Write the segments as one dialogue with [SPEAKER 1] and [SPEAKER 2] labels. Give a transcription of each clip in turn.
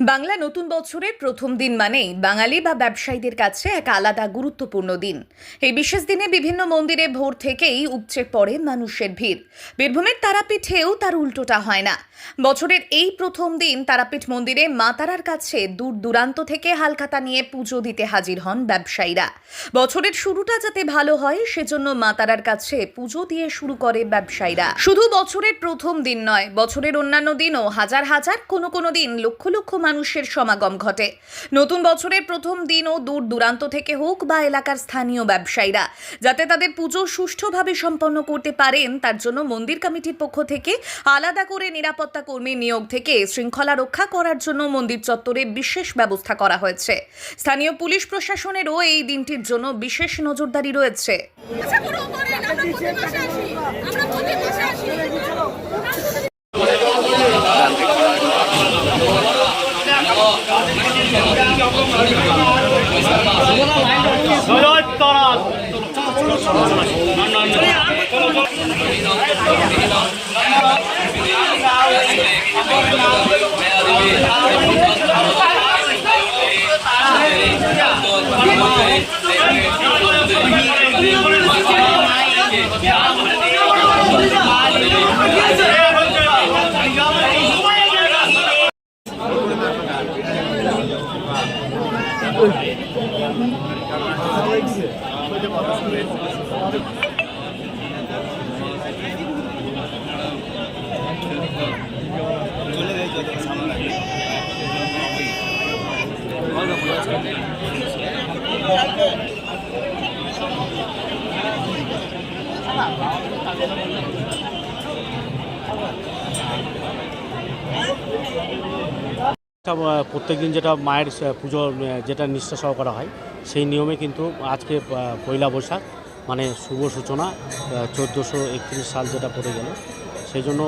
[SPEAKER 1] বাংলা নতুন বছরের প্রথম দিন মানেই বাঙালি বা ব্যবসায়ীদের কাছে এক আলাদা গুরুত্বপূর্ণ দিন। এই বিশেষ দিনে বিভিন্ন মন্দিরে ভোর থেকেই উপচে পড়ে মানুষের ভিড়। বীরভূমের তারাপীঠেও তার উল্টোটা হয় না। বছরের এই প্রথম দিন তারাপীঠ মন্দিরে মা তারার কাছে দূর দূরান্ত থেকে হালখাতা নিয়ে পুজো দিতে হাজির হন ব্যবসায়ীরা। বছরের শুরুটা যাতে ভালো হয়, সেজন্য মা তারার কাছে পুজো দিয়ে শুরু করে ব্যবসায়ীরা। শুধু বছরের প্রথম দিন নয়, বছরের অন্যান্য দিনও হাজার হাজার, কোনো কোনো দিন লক্ষ লক্ষ মানুষের সমাগম ঘটে। নতুন বছরের প্রথম দিনও দূর দূরান্ত থেকে হোক বা এলাকার স্থানীয় ব্যবসায়ীরা, যাতে তাদের পুজো সুষ্ঠুভাবে সম্পন্ন করতে পারেন, তার জন্য মন্দির কমিটির পক্ষ থেকে আলাদা করে নিরাপত্তা কর্মী নিয়োগ থেকে শৃঙ্খলা রক্ষা করার জন্য মন্দির চত্বরে বিশেষ ব্যবস্থা করা হয়েছে। স্থানীয় পুলিশ প্রশাসনেরও এই দিনটির জন্য বিশেষ নজরদারি রয়েছে।
[SPEAKER 2] Yeah. কোনো
[SPEAKER 3] প্রত্যেক দিন যেটা মায়ের পুজো যেটা সহ করা হয়, সেই নিয়মে কিন্তু আজকে পয়লা বৈশাখ মানে শুভ সূচনা চোদ্দোশো একত্রিশ সাল যেটা পড়ে গেল। সেই জন্য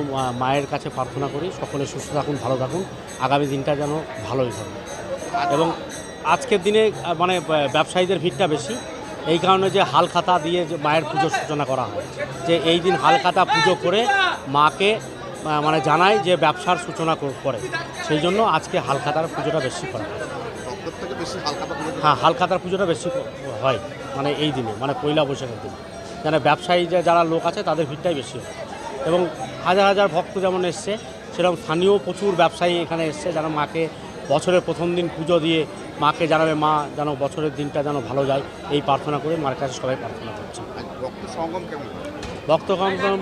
[SPEAKER 3] মায়ের কাছে প্রার্থনা করি সকলে সুস্থ থাকুন, ভালো থাকুন, আগামী দিনটা যেন ভালোই হবে এবং আজকের দিনে মানে ব্যবসায়ীদের ভিড়টা বেশি, এই কারণে যে হালখাতা দিয়ে যে মায়ের পুজোর সূচনা করা হয়, যে এই দিন হালখাতা পুজো করে মাকে মানে জানায় যে ব্যবসার সূচনা করে সেই জন্য আজকে হালখাতার পুজোটা বেশি করা হয়। হ্যাঁ হালখাতার পুজোটা বেশি হয় মানে এই দিনে মানে পয়লা বৈশাখের দিনে। যেন ব্যবসায়ী যে যারা লোক আছে তাদের ভিড়টাই বেশি হয়। এবং হাজার হাজার ভক্ত যেমন এসছে সেরকম স্থানীয় প্রচুর ব্যবসায়ী এখানে এসছে যেন মাকে বছরের প্রথম দিন পুজো দিয়ে মাকে জানাবে মা যেন বছরের দিনটা যেন ভালো যায় এই প্রার্থনা করে মার কাছে সবাই প্রার্থনা করছে।
[SPEAKER 4] রক্ত সঙ্গম কেমন?
[SPEAKER 3] ভক্ত কম কম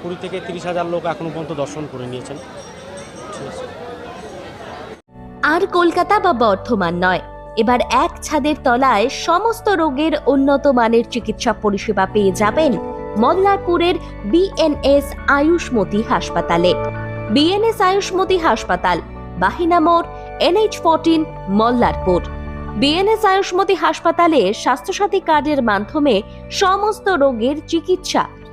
[SPEAKER 3] কুড়ি থেকে তিরিশ হাজার লোক এখনও পর্যন্ত দর্শন করে নিয়েছেন।
[SPEAKER 5] আর কলকাতা বা বর্ধমান নয়। এবার এক ছাদের তলায় সমস্ত রোগের উন্নত মানের চিকিৎসা পরিষেবা পেয়ে যাবেন মল্লারপুরের বিএনএস আয়ুষ্মতি হাসপাতালে। বিএনএস আয়ুষ্মতি হাসপাতাল, বাহিনা মোড়, NH fourteen, Mallarpur. BNS Ayushmati হাসপাতালে স্বাস্থ্যসাথী কার্ডের মাধ্যমে সমস্ত রোগের চিকিৎসা